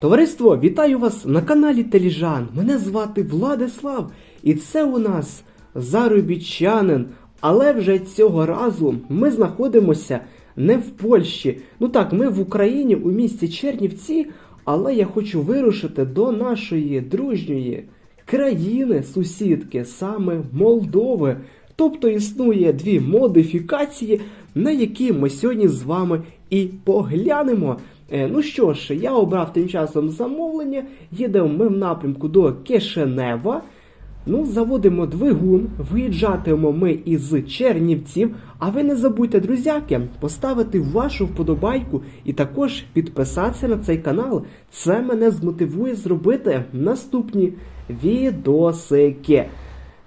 Товариство, вітаю вас на каналі Теліжан. Мене звати Владислав, і це у нас заробітчанин. Але вже цього разу ми знаходимося не в Польщі. Ну так, ми в Україні у місті Чернівці, але я хочу вирушити до нашої дружньої країни, сусідки, саме Молдови. Тобто існує дві модифікації, на які ми сьогодні з вами і поглянемо. Е, Ну що ж, я обрав тим часом замовлення. Їдемо ми в напрямку до Кишинева. Ну, заводимо двигун, виїжджатимемо ми із Чернівців. А ви не забудьте, друзяки, поставити вашу вподобайку і також підписатися на цей канал. Це мене змотивує зробити наступні відосики.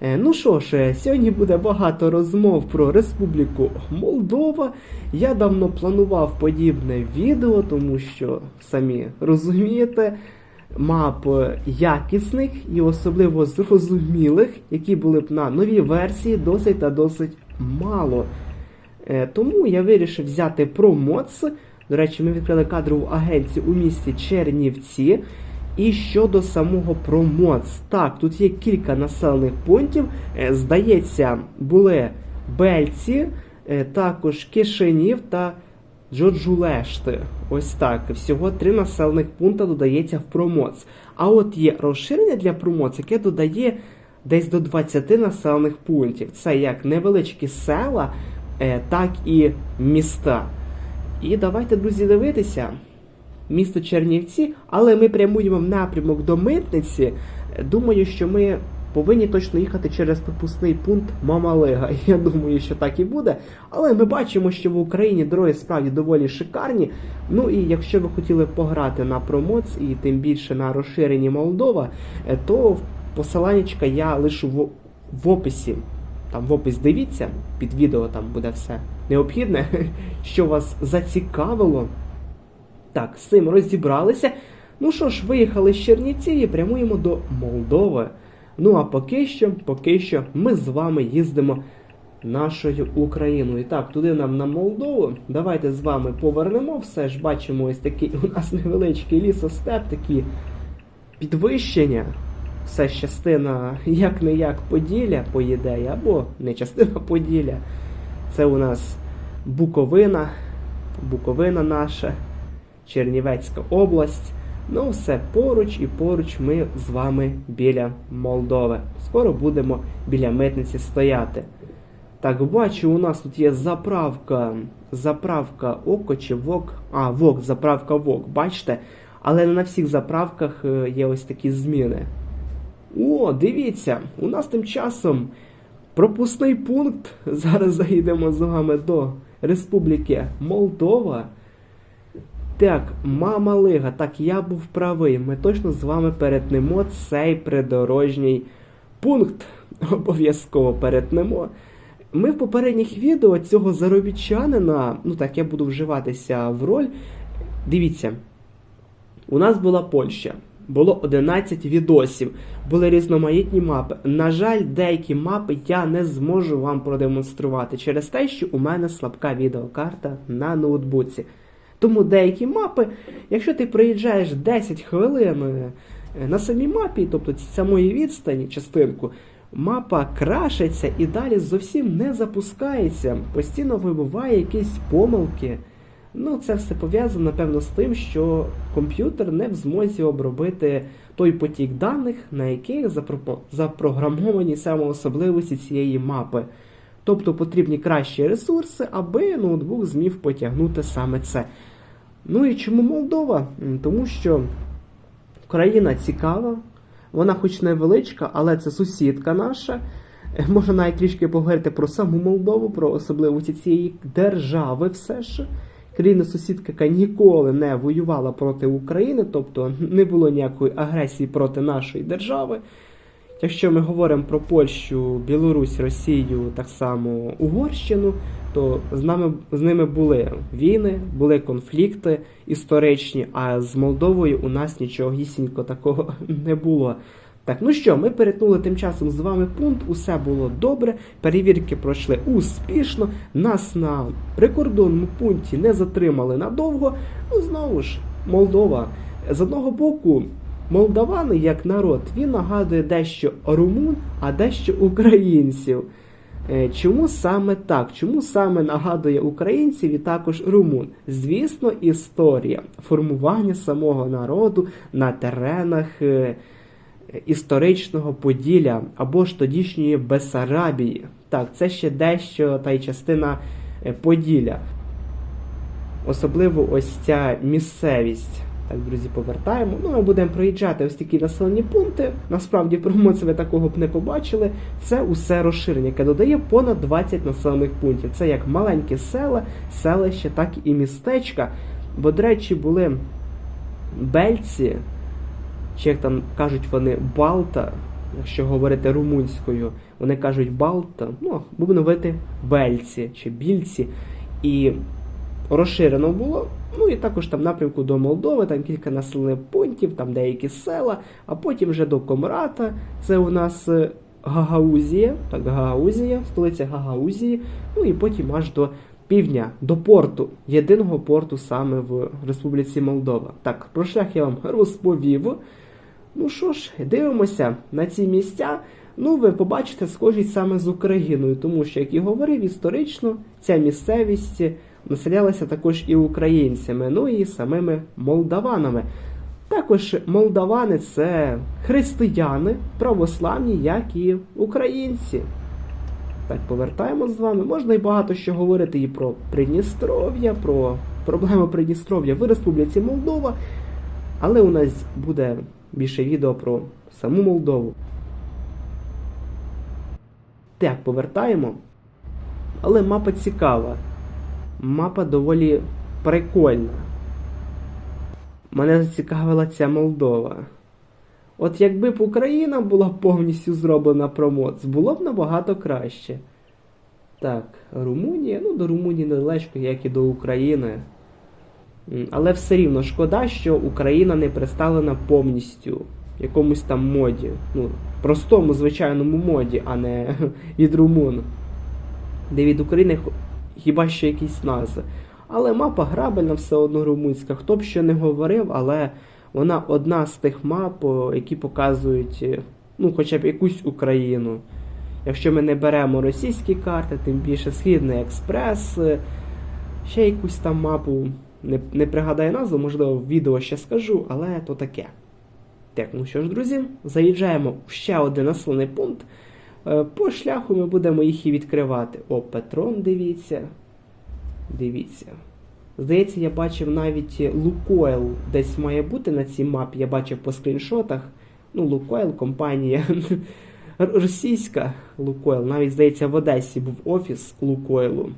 Е, Ну що ж, е, сьогодні буде багато розмов про Республіку Молдова. Я давно планував подібне відео, тому що самі розумієте, мап е, якісних і особливо зрозумілих, які були б на новій версії, досить та досить мало. Тому я вирішив взяти промоц. До речі, ми відкрили кадрову агенцію у місті Чернівці. І щодо самого промоц, так, тут є кілька населених пунктів. Е, Здається, були Бельці, е, також Кишинів та Джоджулешти. Ось так. Всього три населених пункти додається в промоц. А от є розширення для промоц, яке додає десь до 20 населених пунктів. Це як невеличкі села, е, так і міста. І давайте, друзі, дивитися місто Чернівці, але ми прямуємо в напрямок до митниці. Думаю, що ми повинні точно їхати через пропускний пункт Мамалига. Я думаю, що так і буде. Але ми бачимо, що в Україні дороги справді доволі шикарні. Ну і якщо ви хотіли пограти на промоц і тим більше на розширенні Молдова, е, то посиланнячка я лишу в, в описі. Там в опис дивіться, під відео там буде все необхідне, що вас зацікавило. Так, з цим розібралися. Ну що ж, виїхали з Чернівців і прямуємо до Молдови. Ну а поки що, поки що, ми з вами їздимо нашою Україною. І так, туди нам на Молдову. Давайте з вами повернемо. Все ж бачимо, ось такий у нас невеличкий лісостеп, такі підвищення. Все ж частина як не як Поділля, по ідеї, або не частина Поділля. Це у нас Буковина, Буковина наша. Чернівецька область. Ну, все поруч і поруч ми з вами біля Молдови. Скоро будемо біля митниці стояти. Так, бачу, у нас тут є заправка. Заправка Око чи Вок. А, Вок, заправка Вок, бачите? Але не на всіх заправках е, є ось такі зміни. О, дивіться, у нас тим часом пропускний пункт. Зараз заїдемо з вами до Республіки Молдова. Так, мама Лига, так я був правий. Ми точно з вами перетнемо цей придорожній пункт. Обов'язково перетнемо. Ми в попередніх відео цього заробітчанина, ну так, я буду вживатися в роль. Дивіться, у нас була Польща. Було 11 відосів, були різноманітні мапи. На жаль, деякі мапи я не зможу вам продемонструвати через те, що у мене слабка відеокарта на ноутбуці. Тому деякі мапи, якщо ти проїжджаєш 10 хвилин е, на самій мапі, тобто самої відстані, частинку, мапа крашиться і далі зовсім не запускається. Постійно вибуває якісь помилки. Ну, це все пов'язано, напевно, з тим, що комп'ютер не в змозі обробити той потік даних, на яких запрограмовані саме особливості цієї мапи. Тобто потрібні кращі ресурси, аби ноутбук зміг потягнути саме це. Ну і чому Молдова? Тому що країна цікава, вона хоч невеличка, але це сусідка наша. Е, Можна навіть трішки поговорити про саму Молдову, про особливості цієї держави все ж. Країна-сусідка, яка ніколи не воювала проти України, тобто не було ніякої агресії проти нашої держави. Якщо ми говоримо про Польщу, Білорусь, Росію, так само Угорщину, то з нами з ними були війни, були конфлікти історичні, а з Молдовою у нас нічого гісінько такого не було. Так, ну що, ми перетнули тим часом з вами пункт, усе було добре, перевірки пройшли успішно, нас на прикордонному пункті не затримали надовго. Ну, знову ж, Молдова. З одного боку, молдавани як народ, він нагадує дещо румун, а дещо українців. Е, Чому саме так? Чому саме нагадує українців і також румун? Звісно, історія формування самого народу на теренах е, історичного Поділля або ж тодішньої Бесарабії. Так, це ще дещо та й частина е, Поділля. Особливо ось ця місцевість. Так, друзі, повертаємо. Ну, ми будемо проїжджати ось такі населені пункти. Насправді, промоці ви такого б не побачили. Це усе розширення, яке додає понад 20 населених пунктів. Це як маленькі села, селища, так і містечка. Бо, до речі, були бельці, чи як там кажуть вони Балта, якщо говорити румунською, вони кажуть Балта, ну, будемо говорити бельці чи більці. І розширено було. Ну і також там напрямку до Молдови, там кілька населених пунктів, там деякі села, а потім вже до Комрата. Це у нас е, Гагаузія, так, Гагаузія, столиця Гагаузії, ну і потім аж до півдня, до порту, єдиного порту саме в Республіці Молдова. Так, про шлях я вам розповів. Ну що ж, дивимося на ці місця. Ну, ви побачите схожість саме з Україною, тому що, як і говорив, історично ця місцевість населялася також і українцями, ну і самими молдаванами. Також молдавани це християни, православні, як і українці. Так, повертаємо з вами. Можна і багато що говорити і про Придністров'я, про проблеми Придністров'я в Республіці Молдова. Але у нас буде більше відео про саму Молдову. Так, повертаємо. Але мапа цікава. Мапа доволі прикольна. Мене зацікавила ця Молдова. От якби б Україна була повністю зроблена промоц, було б набагато краще. Так, Румунія, ну до Румунії недалечко, як і до України. Але все рівно шкода, що Україна не представлена повністю в якомусь там моді. Ну, простому звичайному моді, а не від румун. Де від України хіба що якісь назви. Але мапа грабельна все одно румунська. Хто б що не говорив, але вона одна з тих мап, які показують е, ну, хоча б якусь Україну. Якщо ми не беремо російські карти, тим більше Східний експрес, е, ще якусь там мапу, не, не пригадаю назву, можливо, в відео ще скажу, але то таке. Так, ну що ж, друзі, заїжджаємо в ще один населений пункт. Е, По шляху ми будемо їх і відкривати. О, Петрон, дивіться. Дивіться. Здається, я бачив навіть Лукойл десь має бути на цій мапі. Я бачив по скріншотах. Ну, Лукойл, компанія російська Лукойл. Навіть, здається, в Одесі був офіс Лукойлу.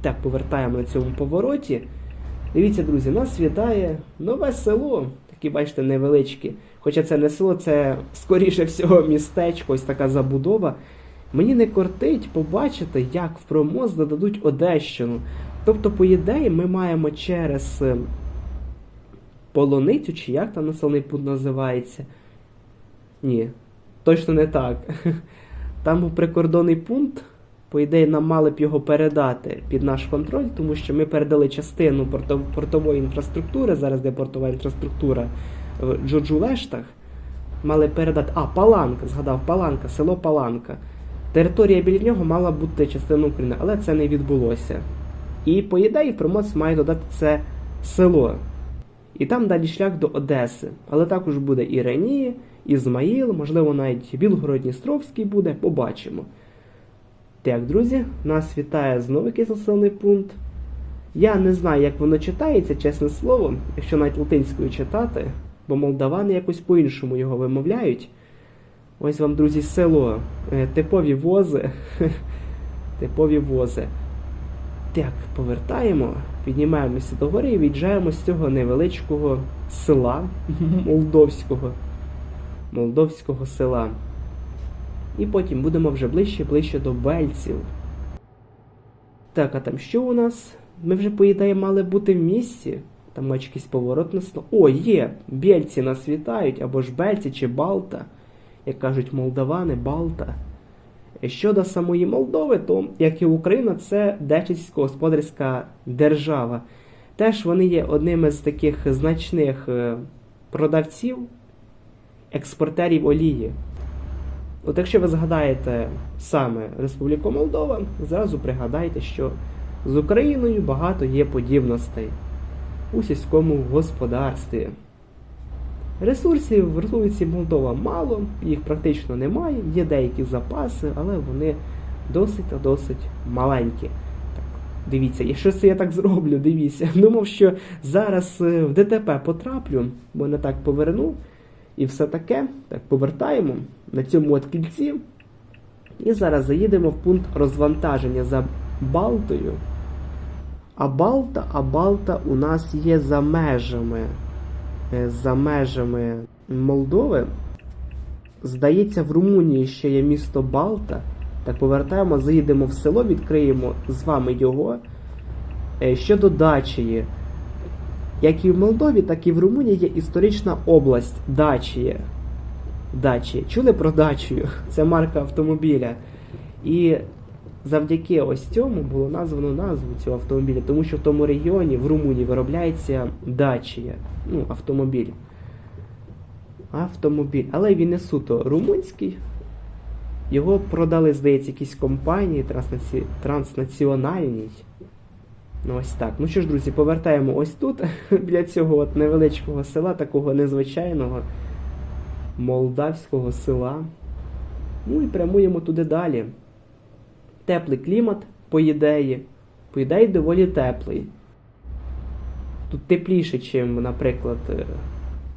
Так, повертаємо на цьому повороті. Дивіться, друзі, нас вітає нове село. Такі, бачите, невеличкі. Хоча це не село, це скоріше всього містечко, ось така забудова. Мені не кортить побачити, як в промоз додадуть Одещину. Тобто, по ідеї, ми маємо через е, полоницю, чи як там населений пункт називається. Ні, точно не так. Там був прикордонний пункт. По ідеї, нам мали б його передати під наш контроль, тому що ми передали частину портової інфраструктури, зараз де портова інфраструктура в Джорджулештах. Мали передати. А, Паланка, згадав, Паланка, село Паланка. Територія біля нього мала бути частиною України, але це не відбулося. І по ідеї промоц має додати це село. І там далі шлях до Одеси. Але також буде і Ізмаїл, можливо, навіть Білгород-Дністровський буде, побачимо. Так, друзі, нас вітає знову якийсь населений пункт. Я не знаю, як воно читається, чесне слово, якщо навіть латинською читати, бо молдавани якось по-іншому його вимовляють. Ось вам, друзі, село. Е, Типові вози. Типові вози. Так, повертаємо, піднімаємося до гори і від'їжджаємо з цього невеличкого села молдовського. Молдовського села. І потім будемо вже ближче і ближче до бельців. Так, а там що у нас? Ми вже, по ідеї, мали бути в місті. Там має якийсь поворот на сно. О, є! Бельці нас вітають, або ж бельці чи Балта. Як кажуть молдавани, Балта. Е, Щодо самої Молдови, то, як і Україна, це дечисько-господарська держава. Теж вони є одним із таких значних е, продавців, експортерів олії. От якщо ви згадаєте саме Республіку Молдова, зразу пригадайте, що з Україною багато є подібностей у сільському господарстві. Ресурсів в Республіці Молдова мало, їх практично немає, є деякі запаси, але вони досить та досить маленькі. Так, дивіться, якщо це я так зроблю, дивіться. Думав, що зараз е, в ДТП потраплю, бо не так поверну. І все таке. Так, повертаємо на цьому от кільці. І зараз заїдемо в пункт розвантаження за Балтою. А Балта, а Балта у нас є за межами. е, За межами Молдови. Здається, в Румунії ще є місто Балта. Так повертаємо, заїдемо в село, відкриємо з вами його. Е, Щодо Дачії. Як і в Молдові, так і в Румунії є історична область Дачія. Дачія. Чули про Дачію? Це марка автомобіля. І завдяки ось цьому було названо назву цього автомобіля, тому що в тому регіоні, в Румунії, виробляється Дачія. Ну, автомобіль. Автомобіль. Але він не суто румунський. Його продали, здається, якісь компанії транснаці... транснаціональній. Ну ось так. Ну що ж, друзі, повертаємо ось тут, біля цього от невеличкого села, такого незвичайного молдавського села. Ну і прямуємо туди далі. Теплий клімат, по ідеї. По ідеї доволі теплий. Тут тепліше, ніж, наприклад, е,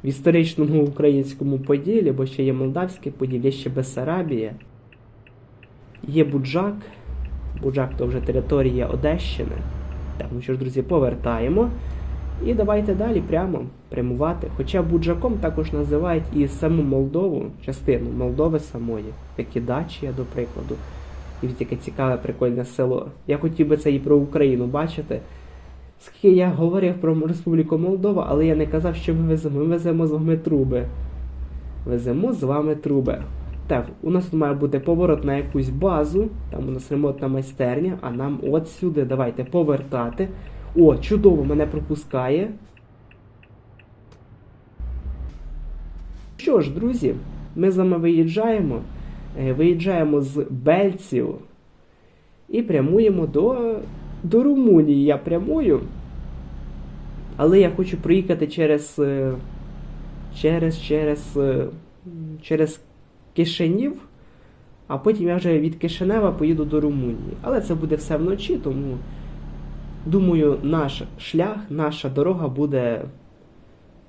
в історичному українському Поділі, бо ще є Молдавське Поділля, є ще Бессарабія. Є Буджак. Буджак то вже територія Одещини. Так, ну що ж, друзі, повертаємо. І давайте далі прямо прямувати. Хоча Буджаком також називають і саму Молдову, частину Молдови самої, як і Дачія, до прикладу. І таке цікаве, прикольне село. Я хотів би це і про Україну бачити. Скільки я говорив про Республіку Молдова, але я не казав, що ми веземо. Ми веземо з вами труби. Веземо з вами труби. Так, у нас тут має бути поворот на якусь базу, там у нас ремонтна майстерня, а нам от сюди давайте повертати. О, чудово, мене пропускає. Що ж, друзі, ми з вами виїжджаємо. Е, Виїжджаємо з Бельців і прямуємо до, до Румунії. Я прямую. Але я хочу проїхати через. е, Через, через, е, через Кишинів, а потім я вже від Кишинева поїду до Румунії. Але це буде все вночі, тому думаю, наш шлях, наша дорога буде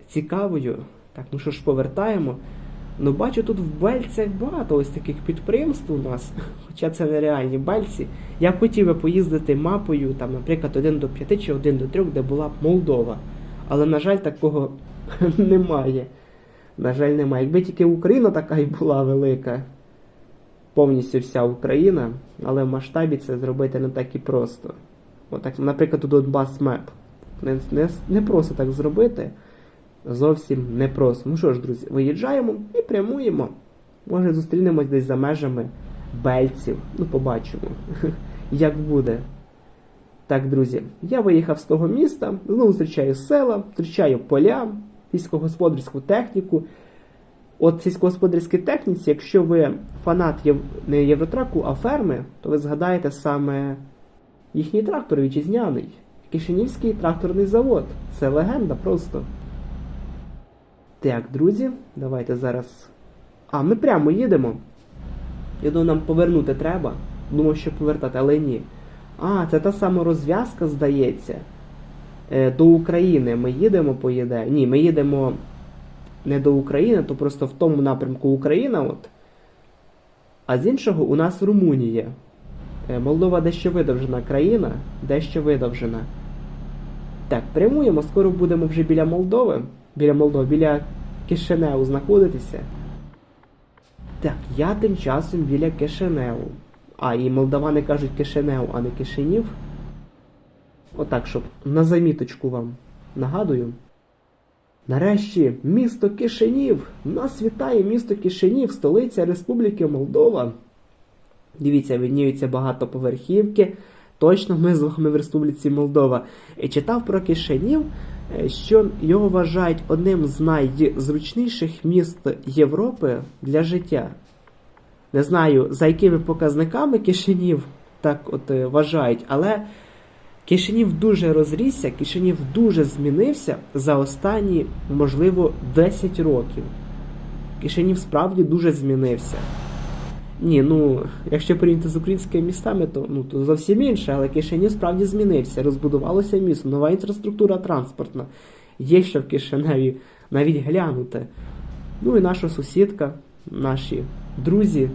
цікавою. Так, ну що ж, повертаємо. Ну, бачу, тут в Бельцях багато ось таких підприємств у нас, хоча це нереальні Бельці. Я хотів би поїздити мапою, там, наприклад, 1 до 5 чи 1 до 3, де була б Молдова. Але, на жаль, такого немає. На жаль, немає. Якби тільки Україна така і була велика, повністю вся Україна, але в масштабі це зробити не так і просто. Отак, наприклад, у Donbass Map. Не, не, не просто так зробити. Зовсім не просто. Ну що ж, друзі, виїжджаємо і прямуємо. Може зустрінемось десь за межами Бельців. Ну, побачимо, як буде. Так, друзі, я виїхав з того міста, знову зустрічаю села, зустрічаю поля, сільськогосподарську техніку. От сільськогосподарській техніці, якщо ви фанат єв... не Євротраку, а ферми, то ви згадаєте саме їхній трактор вітчизняний. Кишинівський тракторний завод. Це легенда просто. Так, друзі, давайте зараз. А, ми прямо їдемо. Я думаю, нам повернути треба. Думав, що повертати, але ні. А, це та сама розв'язка, здається. Е, до України ми їдемо по ідеї. Ні, ми їдемо не до України, то просто в тому напрямку Україна. от. А з іншого у нас Румунія. Е, Молдова дещо видовжена країна, дещо видовжена. Так, прямуємо, скоро будемо вже біля Молдови. Біля Молдови, біля Кишиневу знаходитися. Так, я тим часом біля Кишиневу. А, і молдавани кажуть Кишинев, а не Кишинів. Отак, щоб на заміточку вам нагадую. Нарешті місто Кишинів. Нас вітає місто Кишинів, столиця Республіки Молдова. Дивіться, видніються багатоповерхівки. Точно ми з вами в Республіці Молдова. І читав про Кишинів. Е, що його вважають одним з найзручніших міст Європи для життя. Не знаю, за якими показниками Кишинів так от е, вважають, але Кишинів дуже розрісся, Кишинів дуже змінився за останні, можливо, 10 років. Кишинів справді дуже змінився. Ні, ну, якщо порівняти з українськими містами, то, ну, то зовсім інше, але Кишинів справді змінився. Розбудувалося місто, нова інфраструктура транспортна. Є що в Кишиневі навіть глянути. Ну і наша сусідка, наші друзі,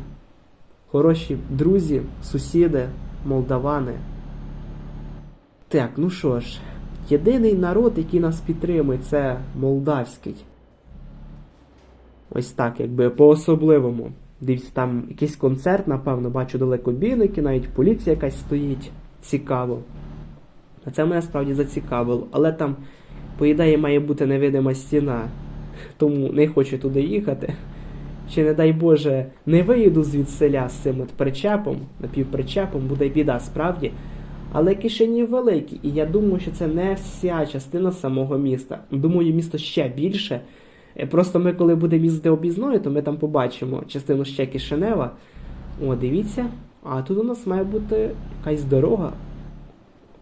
хороші друзі, сусіди, молдавани. Так, ну що ж, єдиний народ, який нас підтримує, це молдавський. Ось так, якби по-особливому. Дивіться, там якийсь концерт, напевно, бачу далекобійники, навіть поліція якась стоїть. Цікаво. А це мене справді зацікавило. Але там, по ідеї, має бути невидима стіна. Тому не хочу туди їхати. Чи, не дай Боже, не виїду звідсиля з цим от причепом, напівпричепом, буде біда справді. Але Кишинів великий, і я думаю, що це не вся частина самого міста. Думаю, місто ще більше. Е, Просто ми, коли будемо їздити об'їзною, то ми там побачимо частину ще Кишинева. О, дивіться. А тут у нас має бути якась дорога.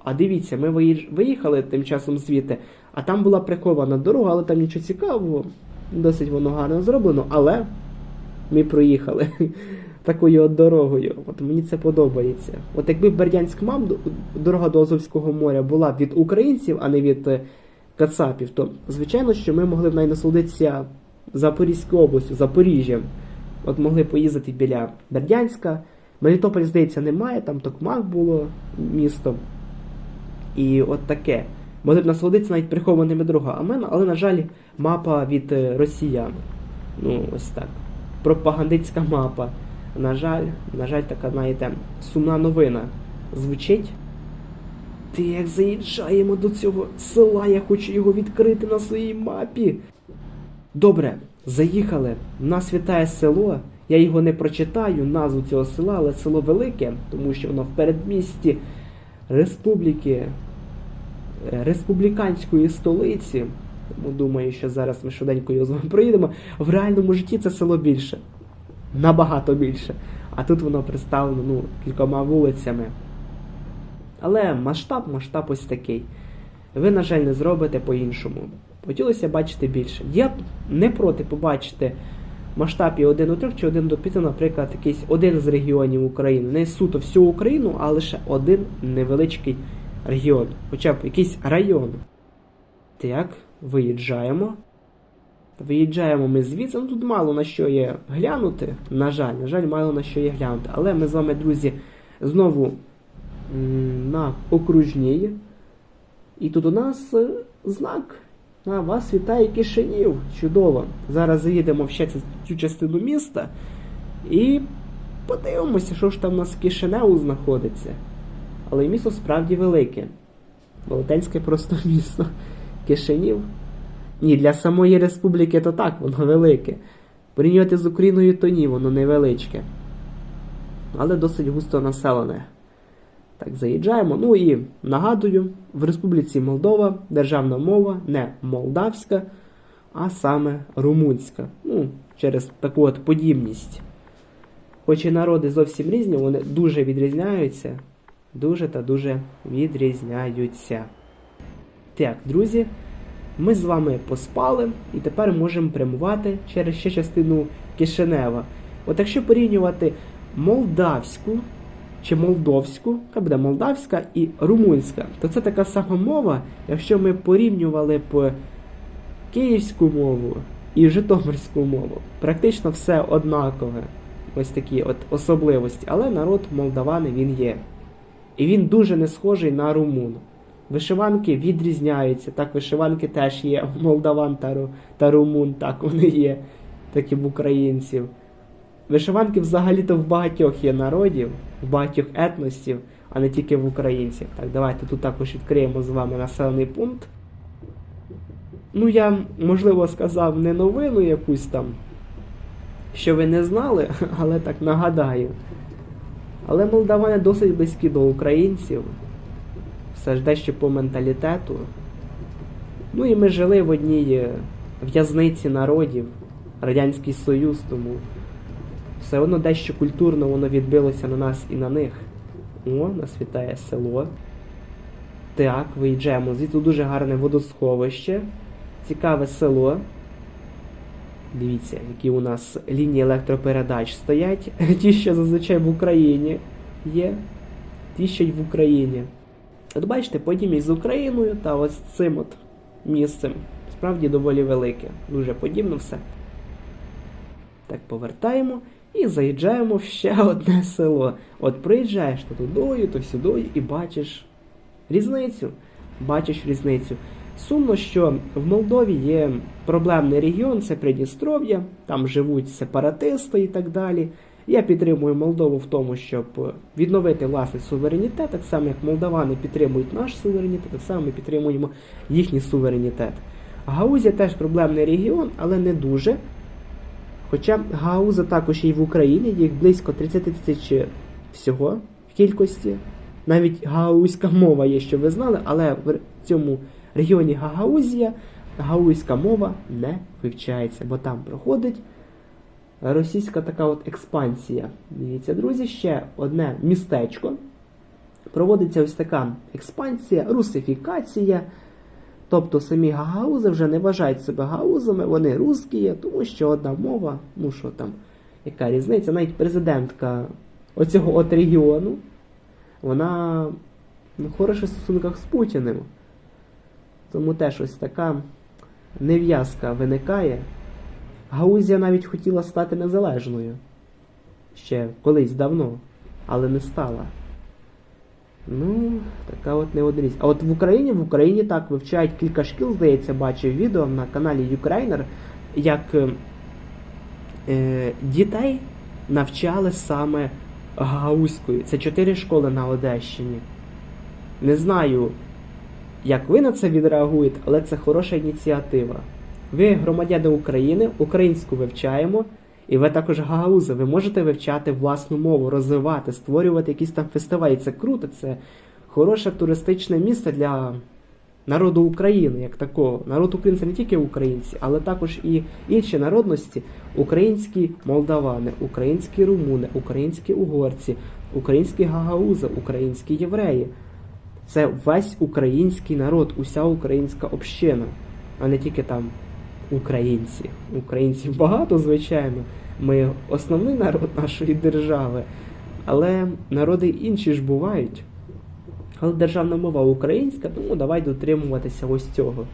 А дивіться, ми виїхали тим часом звідти, а там була прикована дорога, але там нічого цікавого. Досить воно гарно зроблено, але ми проїхали такою от дорогою. От мені це подобається. От якби Бердянськ мав дорога до Азовського моря була від українців, а не від е, кацапів, то звичайно, що ми могли б навіть насолодитися Запорізькою областю, Запоріжжям. От могли поїздити біля Бердянська. Мелітополь, здається, немає, там Токмак було місто. І от таке. Могли б насолодитися навіть прихованими дорогами, але, на жаль, мапа від е, росіян. Ну, ось так. Пропагандистська мапа. На жаль, на жаль, така, знаєте, сумна новина звучить. Ти як заїжджаємо до цього села, я хочу його відкрити на своїй мапі. Добре, заїхали. Нас вітає село. Я його не прочитаю, назву цього села, але село велике, тому що воно в передмісті республіки, е, республіканської столиці. Тому думаю, що зараз ми швиденько його з вами проїдемо. В реальному житті це село більше. Набагато більше. А тут воно представлено ну, кількома вулицями. Але масштаб, масштаб ось такий. Ви, на жаль, не зробите по-іншому. Хотілося бачити більше. Я б не проти побачити масштаб і 1 до 3 чи 1 до 5, наприклад, якийсь один з регіонів України. Не суто всю Україну, а лише один невеличкий регіон. Хоча б якийсь район. Так, виїжджаємо. Виїжджаємо ми звідси. Ну тут мало на що є глянути. На жаль, на жаль, мало на що є глянути. Але ми з вами, друзі, знову на окружній. І тут у нас е, знак. На вас вітає Кишинів. Чудово. Зараз заїдемо в ще цю- частину міста і подивимося, що ж там у нас в Кишиневу знаходиться. Але місто справді велике. Велетенське просто місто. Кишинів. Ні, для самої республіки то так, воно велике. Порівнювати з Україною, то ні, воно невеличке. Але досить густо населене. Так, заїжджаємо. Ну і нагадую, в Республіці Молдова державна мова не молдавська, а саме румунська. Ну, через таку от подібність. Хоч і народи зовсім різні, вони дуже відрізняються. Дуже та дуже відрізняються. Так, друзі, ми з вами поспали і тепер можемо прямувати через ще частину Кишинева. От якщо порівнювати молдавську чи молдовську, хай буде молдавська і румунська, то це така сама мова, якщо ми порівнювали б київську мову і житомирську мову. Практично все однакове. Ось такі от особливості. Але народ молдавани він є. І він дуже не схожий на румун. Вишиванки відрізняються. Так, вишиванки теж є молдаван та румун, так вони є, так і в українців. Вишиванки взагалі-то в багатьох є народів, в багатьох етносів, а не тільки в українців. Так, давайте тут також відкриємо з вами населений пункт. Ну, я, можливо, сказав не новину якусь там, що ви не знали, але так нагадаю. Але молдавани досить близькі до українців. Все ж дещо по менталітету. Ну і ми жили в одній е, в'язниці народів, Радянський Союз, тому все одно дещо культурно воно відбилося на нас і на них. О, нас вітає село. Так, виїжджаємо. Звідти дуже гарне водосховище. Цікаве село. Дивіться, які у нас лінії електропередач стоять. Ті, що зазвичай в Україні є. Ті, що й в Україні. От бачите, подібність з Україною та ось цим от місцем. Справді доволі велике. Дуже подібно все. Так, повертаємо і заїжджаємо в ще одне село. От приїжджаєш то тудою, то сюдою і бачиш різницю. Бачиш різницю. Сумно, що в Молдові є проблемний регіон, це Придністров'я, там живуть сепаратисти і так далі. Я підтримую Молдову в тому, щоб відновити власний суверенітет, так само як молдавани підтримують наш суверенітет, так само ми підтримуємо їхній суверенітет. Гаузія теж проблемний регіон, але не дуже. Хоча Гауза також є і в Україні, їх близько 30 тисяч всього в кількості. Навіть гаузька мова є, що ви знали, але в цьому регіоні Гагаузія гаузька мова не вивчається, бо там проходить російська така от експансія. Дивіться, друзі, ще одне містечко. Проводиться ось така експансія, русифікація. Тобто самі гагаузи вже не вважають себе гаузами, вони русські, тому що одна мова, ну що там, яка різниця, навіть президентка оцього от регіону, вона ну, в хороших стосунках з Путіним. Тому теж ось така нев'язка виникає. Гаузія навіть хотіла стати незалежною ще колись давно, але не стала. Ну, така от неодмінність. А от в Україні, в Україні так вивчають кілька шкіл, здається, бачив відео на каналі Юкрейнер, як е, е, дітей навчали саме гаузькою. Це чотири школи на Одещині. Не знаю, як ви на це відреагуєте, але це хороша ініціатива. Ви громадяни України, українську вивчаємо, і ви також гагаузи. Ви можете вивчати власну мову, розвивати, створювати якісь там фестивалі. Це круто, це хороше туристичне місце для народу України, як такого. Народ України це не тільки українці, але також і інші народності: українські молдавани, українські румуни, українські угорці, українські гагаузи, українські євреї. Це весь український народ, уся українська община, а не тільки там українці. Українців багато, звичайно. Ми основний народ нашої держави. Але народи інші ж бувають. Але державна мова українська, тому давай дотримуватися ось цього.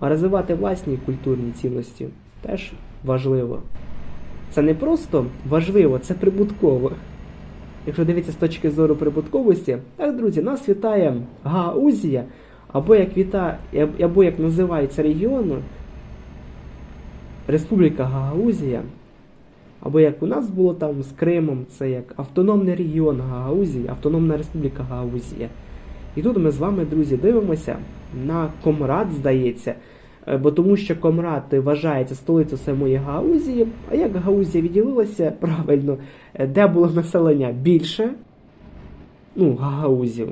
А розвивати власні культурні цінності теж важливо. Це не просто важливо, це прибутково. Якщо дивитися з точки зору прибутковості, так, друзі, нас вітає Гаузія, або як віта, або як називається регіон, Республіка Гагаузія, або як у нас було там з Кримом, це як автономний регіон Гагаузії, Автономна Республіка Гагаузія. І тут ми з вами, друзі, дивимося на Комрад, здається, е, бо тому що Комрад вважається столицею самої Гагаузії, а як Гагаузія відділилася правильно, е, де було населення більше, ну, Гагаузів,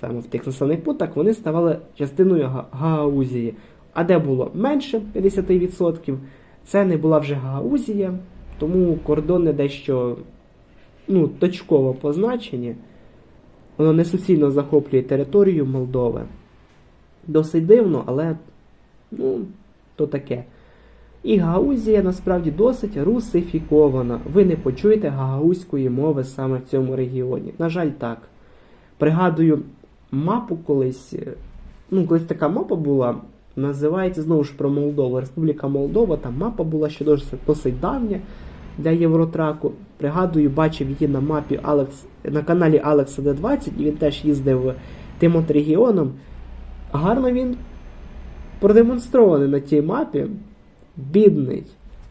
саме в тих населених пунктах, вони ставали частиною Га- Гагаузії. А де було менше 50%, це не була вже Гагаузія, тому кордони дещо ну, точково позначені. Воно не суцільно захоплює територію Молдови. Досить дивно, але ну, то таке. І Гагаузія насправді досить русифікована. Ви не почуєте гагаузької мови саме в цьому регіоні. На жаль, так. Пригадую мапу колись. Ну, колись така мапа була. Називається знову ж про Молдову. Республіка Молдова, там мапа була ще досить, давня для Євротраку. Пригадую, бачив її на мапі Алекс на каналі Алекса Д20, і він теж їздив тим от регіоном. Гарно він продемонстрований на тій мапі. Бідний,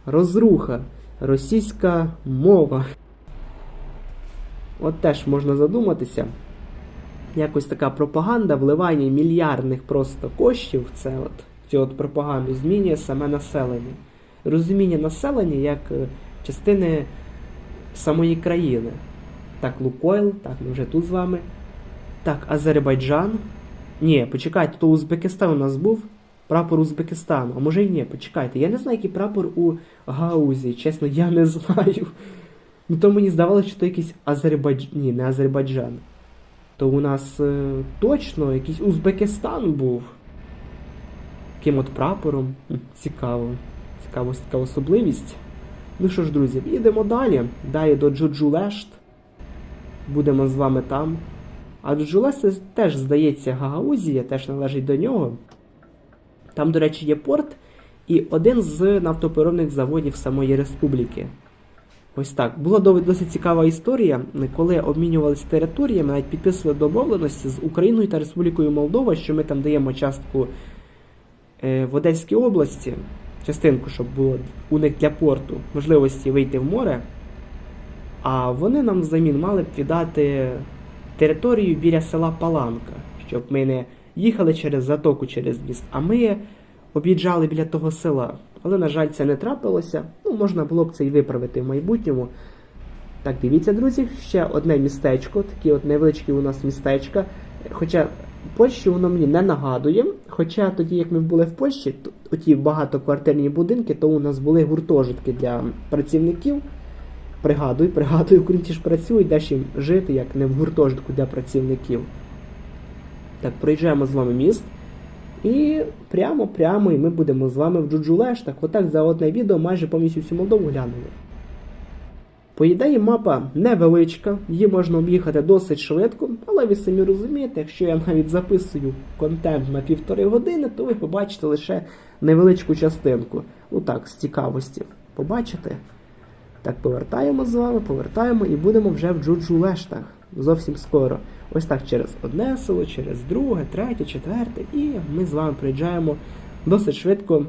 розруха, російська мова. От теж можна задуматися. Якось така пропаганда, вливання мільярдних просто коштів в це от, в цю от пропаганду змінює саме населення. Розуміння населення як е, частини самої країни. Так, Лукойл, так, ми вже тут з вами. Так, Азербайджан. Ні, почекайте, то Узбекистан у нас був. прапор Узбекистану. А може й ні, почекайте. Я не знаю, який прапор у Гаузі. Чесно, я не знаю. Ну то мені здавалося, що то якийсь Азербайджан. Ні, не Азербайджан. То у нас е, точно якийсь Узбекистан був. Яким от прапором. Цікаво. Цікаво така особливість. Ну що ж, друзі, їдемо далі. Далі до Джуджулешт. Будемо з вами там. А Джуджулешт теж, здається, Гагаузія, теж належить до нього. Там, до речі, є порт і один з нафтопереробних заводів самої республіки. Ось так. Була досить цікава історія, коли обмінювалися територіями, навіть підписували домовленості з Україною та Республікою Молдова, що ми там даємо частку е, в Одеській області, частинку, щоб було у них для порту можливості вийти в море. А вони нам взамін мали б віддати територію біля села Паланка, щоб ми не їхали через затоку через міст, а ми об'їжджали біля того села. Але, на жаль, це не трапилося. Ну, можна було б це і виправити в майбутньому. Так, дивіться, друзі, ще одне містечко, такі от невеличкі у нас містечка. Хоча Польщу воно мені не нагадує. Хоча тоді, як ми були в Польщі, оті багатоквартирні будинки, то у нас були гуртожитки для працівників. Пригадую, пригадую, українці ж працюють, де ж їм жити, як не в гуртожитку для працівників. Так, проїжджаємо з вами міст. І прямо, прямо, і ми будемо з вами в Джуджулештах. Отак за одне відео майже повністю всю Молдову глянули. По ідеї, мапа невеличка, її можна об'їхати досить швидко, але ви самі розумієте, якщо я навіть записую контент на півтори години, то ви побачите лише невеличку частинку. Ну так, з цікавості. Побачите? Так, повертаємо з вами, повертаємо і будемо вже в Джуджулештах. Зовсім скоро. Ось так через одне село, через друге, третє, четверте, і ми з вами приїжджаємо досить швидко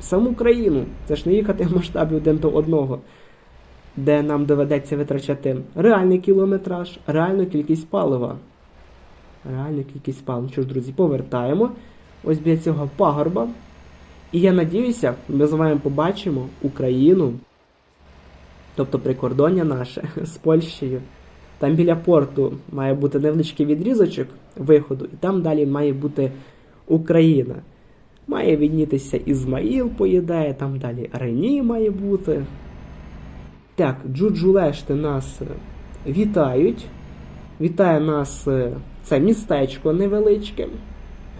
в саму країну. Це ж не їхати в масштабі один до одного, де нам доведеться витрачати реальний кілометраж, реальну кількість палива. Реальну кількість палива. Ну Що ж, друзі, повертаємо. Ось біля цього пагорба. І я надіюся, ми з вами побачимо Україну, тобто прикордоння наше з Польщею. Там біля порту має бути невеличкий відрізочок виходу, і там далі має бути Україна. Має віднітися Ізмаїл, по ідеї, там далі Рені має бути. Так, Джуджулешти нас е, вітають. Вітає нас е, це містечко невеличке.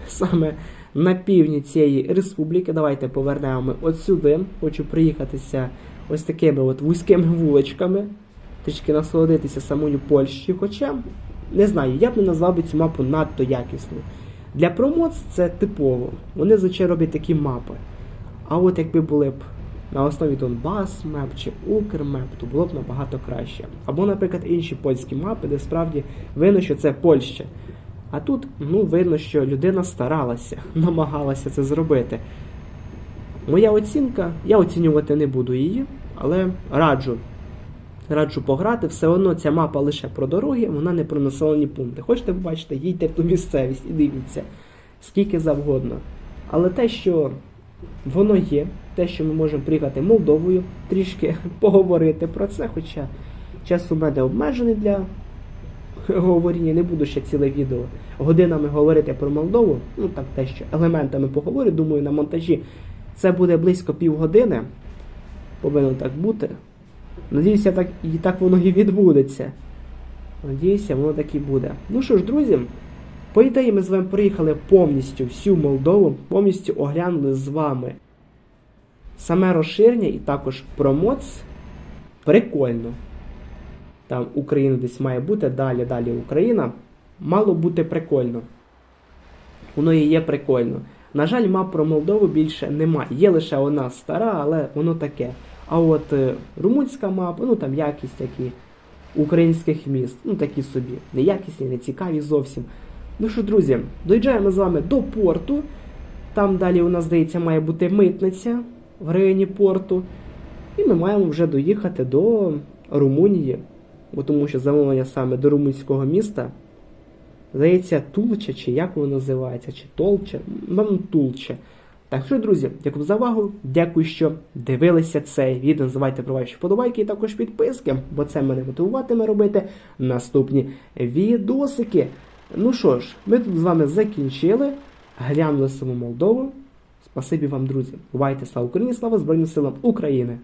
Саме на півдні цієї республіки. Давайте повернемо от сюди. Хочу приїхатися ось такими от вузькими вуличками трішки насолодитися самою Польщею, хоча, не знаю, я б не назвав би цю мапу надто якісною. Для промоц це типово. Вони зазвичай роблять такі мапи. А от якби були б на основі Донбас меп чи Укрмеп, то було б набагато краще. Або, наприклад, інші польські мапи, де справді видно, що це Польща. А тут, ну, видно, що людина старалася, намагалася це зробити. Моя оцінка, я оцінювати не буду її, але раджу раджу пограти, все одно ця мапа лише про дороги, вона не про населені пункти. Хочете побачити, їдьте в ту місцевість і дивіться, скільки завгодно. Але те, що воно є, те, що ми можемо приїхати Молдовою, трішки поговорити про це, хоча час у мене обмежений для говоріння, не буду ще ціле відео годинами говорити про Молдову, ну так те, що елементами поговорю, думаю, на монтажі це буде близько півгодини. Повинно так бути. Надіюся, так, і так воно і відбудеться. Надіюся, воно так і буде. Ну що ж, друзі, по ідеї ми з вами приїхали повністю всю Молдову, повністю оглянули з вами саме розширення і також промоц. Прикольно. Там Україна десь має бути, далі, далі Україна. Мало бути прикольно. Воно і є прикольно. На жаль, мап про Молдову більше немає. Є лише вона стара, але воно таке. А от е, румунська мапа, ну там якість такі українських міст, ну такі собі. Неякісні, не цікаві зовсім. Ну що, друзі, доїжджаємо з вами до порту. Там далі у нас, здається, має бути митниця в районі порту. І ми маємо вже доїхати до Румунії, бо тому що замовлення саме до румунського міста. Здається, Тулча, чи як воно називається, чи Толча, Тулча. Так що, друзі, дякую за увагу. Дякую, що дивилися це відео. Не забувайте про ваші вподобайки і також підписки, бо це мене мотивуватиме робити наступні відосики. Ну що ж, ми тут з вами закінчили. Глянули саму Молдову. Спасибі вам, друзі. Бувайте, слава Україні, слава Збройним силам України!